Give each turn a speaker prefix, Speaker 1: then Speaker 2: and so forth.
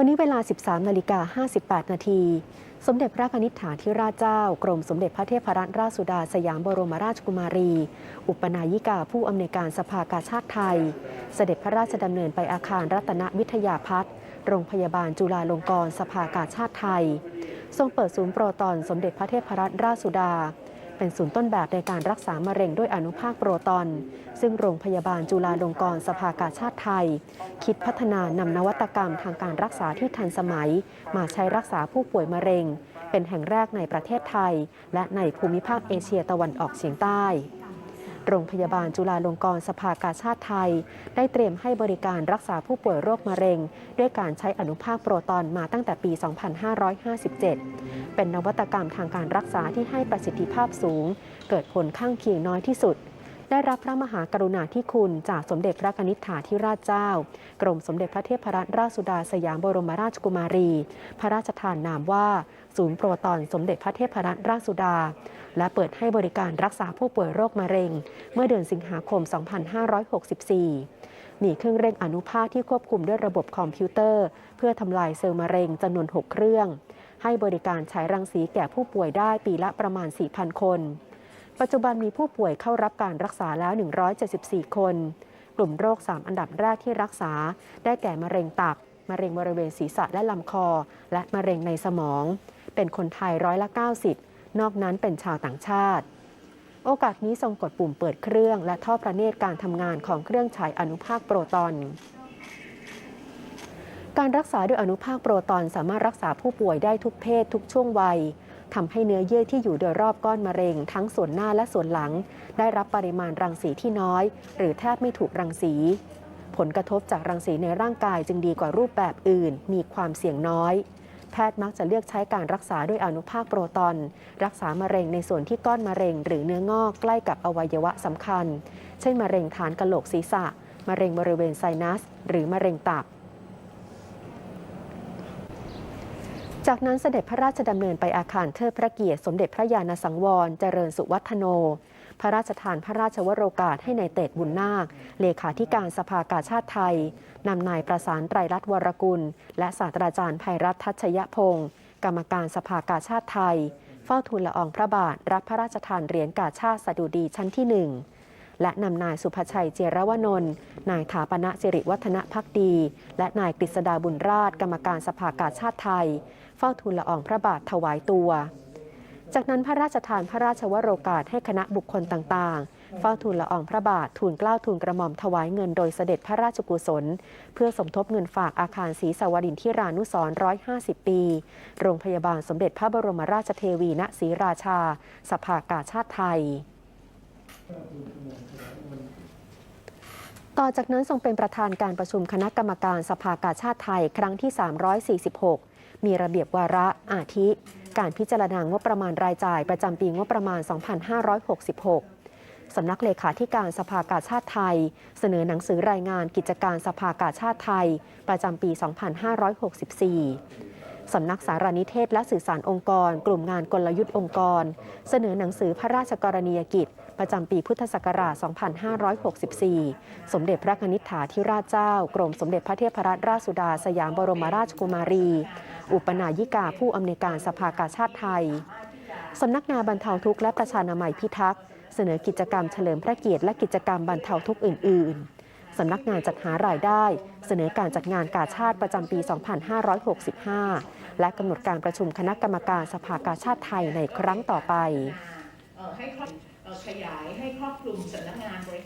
Speaker 1: วันนี้เวลา 13นาฬิกา58 นาที สมเด็จพระนิษฐาธิราชเจ้า กรมสมเด็จพระเทพรัตนราชสุดาสยามบรมราชกุมารี อุปนายิกาผู้อำนวยการสภากาชาติไทย เสด็จพระราชดำเนินไปอาคารรัตนวิทยาพัฒน์โรงพยาบาลจุฬาลงกรณ์สภากาชาติไทย ทรงเปิดศูนย์โปรตอนสมเด็จพระเทพรัตนราชสุดา เป็นศูนย์ต้นแบบในการรักษามะเร็งด้วยอนุภาคโปรตอน ซึ่งโรงพยาบาลจุฬาลงกรณ์สภากาชาติไทย คิดพัฒนานำนวัตกรรมทางการรักษาที่ทันสมัย มาใช้รักษาผู้ป่วยมะเร็ง เป็นแห่งแรกในประเทศไทย และในภูมิภาคเอเชียตะวันออกเฉียงใต้ โรงพยาบาลจุฬาลงกรณ์สภากาชาติไทย ได้เตรียมให้บริการรักษาผู้ป่วยโรคมะเร็ง ด้วยการใช้อนุภาคโปรตอนมาตั้งแต่ปี 2557 เป็นนวัตกรรมทางการรักษาที่ให้ประสิทธิภาพสูง เกิดผลข้างเคียงน้อยที่สุด ได้รับพระมหากรุณาธิคุณจากสมเด็จพระนิษฐาธิราชเจ้า กรมสมเด็จพระเทพรัตนราชสุดาสยามบรมราชกุมารี พระราชทานนามว่า ศูนย์โปรตอนสมเด็จพระเทพรัตนราชสุดา และเปิดให้บริการรักษาผู้ป่วยโรคมะเร็ง เมื่อเดือนสิงหาคม 2564 มีเครื่องเร่งอนุภาคที่ควบคุมด้วยระบบคอมพิวเตอร์ เพื่อทำลายเซลล์มะเร็งจำนวน 6 เครื่อง ให้บริการฉายรังสีแก่ผู้ป่วยได้ปีละประมาณ 4,000 คน ปัจจุบันมีผู้ป่วยเข้ารับการรักษาแล้ว 174 คน กลุ่มโรค 3 อันดับแรกที่รักษา ได้แก่มะเร็งตับ มะเร็งบริเวณศีรษะและลำคอ และมะเร็งในสมอง เป็นคนไทยร้อยละ 90 นอกนั้นเป็นชาวต่างชาติ โอกาสนี้ทรงกดปุ่มเปิดเครื่อง และท่อประเนตรการทำงานของเครื่องฉายอนุภาคโปรตอนการรักษาด้วยอนุภาคโปรตอนสามารถรักษาผู้ป่วยได้ทุกเพศทุกช่วงวัย ทำให้เนื้อเยื่อที่อยู่โดยรอบก้อนมะเร็ง ทั้งส่วนหน้าและส่วนหลัง ได้รับปริมาณรังสีที่น้อย หรือแทบไม่ถูกรังสี ผลกระทบจากรังสีในร่างกายจึงดีกว่ารูปแบบอื่น มีความเสี่ยงน้อย แพทย์มักจะเลือกใช้การรักษาด้วยอนุภาคโปรตอน รักษามะเร็งในส่วนที่ก้อนมะเร็ง หรือเนื้องอกใกล้กับอวัยวะสำคัญ เช่นมะเร็งฐานกะโหลกศีรษะ มะเร็งบริเวณไซนัส หรือมะเร็งตับ จากนั้นเสด็จพระราชดำเนินไปอาคารเทิดพระเกียรติสมเด็จพระยาณสังวร เจริญสุวัฒโน พระราชทานพระราชวโรกาสให้ในายเตดบุญนาค เลขาธิการสภากาชาติไทย นำนายประสานไตรรัตน์วรกุล และศาสตราจารย์ภัยรัตน์ทัชยพงศ์กรรมการสภากาชาติไทย เฝ้าทูลละอองพระบาท รับพระราชทานเหรียญกาชาติสดุดีชั้นที่หนึ่ง และนำนายสุภชัยเจรวนนท์นายถาปณะสิริวัฒนพักดี และนายกฤษดาบุญราชกรรมการสภากาชาติไทย เฝ้าทูลละอองพระบาทถวายตัว จากนั้นพระราชทานพระราชวโรกาสให้คณะบุคคลต่างๆ เฝ้าทูลละอองพระบาททูลเกล้าทูลกระหม่อมถวายเงินโดยเสด็จพระราชกุศล เพื่อสมทบเงินฝากอาคารศรีสวรินทิรานุสรณ์150ปี โรงพยาบาลสมเด็จพระบรมราชเทวีณศรีราชา สภากาชาติไทย ต่อจากนั้นทรงเป็นประธานการประชุมคณะกรรมการสภากาชาติไทยครั้งที่ 346 มีระเบียบวาระอาทิ การพิจารณางบประมาณรายจ่ายประจำปีงบประมาณ 2566 สำนักเลขาธิการสภากาชาติไทย เสนอหนังสือรายงานกิจการสภากาชาติไทย ประจำปี 2564 สำนักสารนิเทศและสื่อสารองค์กร กลุ่มงานกลยุทธ์องค์กร เสนอหนังสือพระราชกรณียกิจ ประจำปีพุทธศักราช 2564 สมเด็จพระนิษฐาธิราชเจ้า กรมสมเด็จพระเทพรัตนราชสุดาสยามบรมราชกุมารี อุปนายิกาผู้อำนวยการสภากาชาติไทย สำนักงานบรรเทาทุกข์และประชานามัยพิทักษ์ เสนอกิจกรรมเฉลิมพระเกียรติและกิจกรรมบรรเทาทุกข์อื่น ๆ สำนักงานจัดหารายได้ เสนอการจัดงานกาชาติประจำปี 2565 และกำหนดการประชุมคณะกรรมการสภากาชาติไทยในครั้งต่อไป
Speaker 2: ขยายให้ครอบคลุมสำนักงานบริ